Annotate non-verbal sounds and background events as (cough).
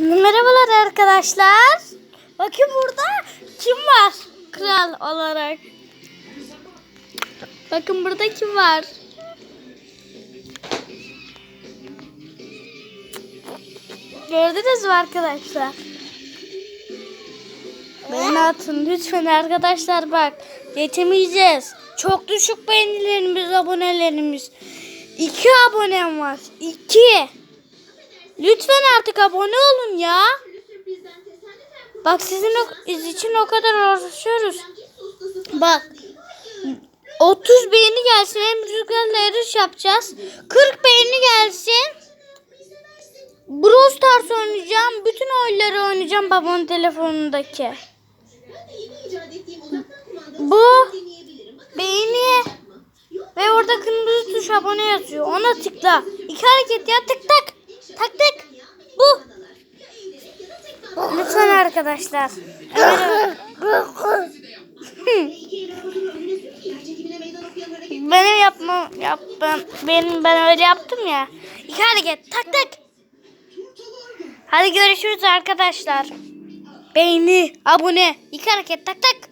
Merhabalar arkadaşlar. Bakın burada kim var kral olarak. Bakın burada kim var. Gördünüz mü arkadaşlar? Beni atın lütfen arkadaşlar bak. Geçemeyeceğiz. Çok düşük beğenilerimiz, abonelerimiz. İki abonem var. İki. Lütfen artık abone olun ya. Bak sizin o, için o kadar uğraşıyoruz. Bak. 30 beğeni gelsin. Hem rüzgarla yarış yapacağız. 40 beğeni gelsin. Brawl Stars oynayacağım. Bütün oyunları oynayacağım babamın telefonundaki. Bu beğeni ve orada kırmızı tuş abone yazıyor. Ona tıkla. İki hareket ya tık tık. Tak tık. Bu. Lütfen arkadaşlar. (laughs) Benim yapmam yapmam benim ben öyle yaptım ya. İki hareket tak tak. Hadi görüşürüz arkadaşlar. Beğeni, abone, iki hareket tak tak.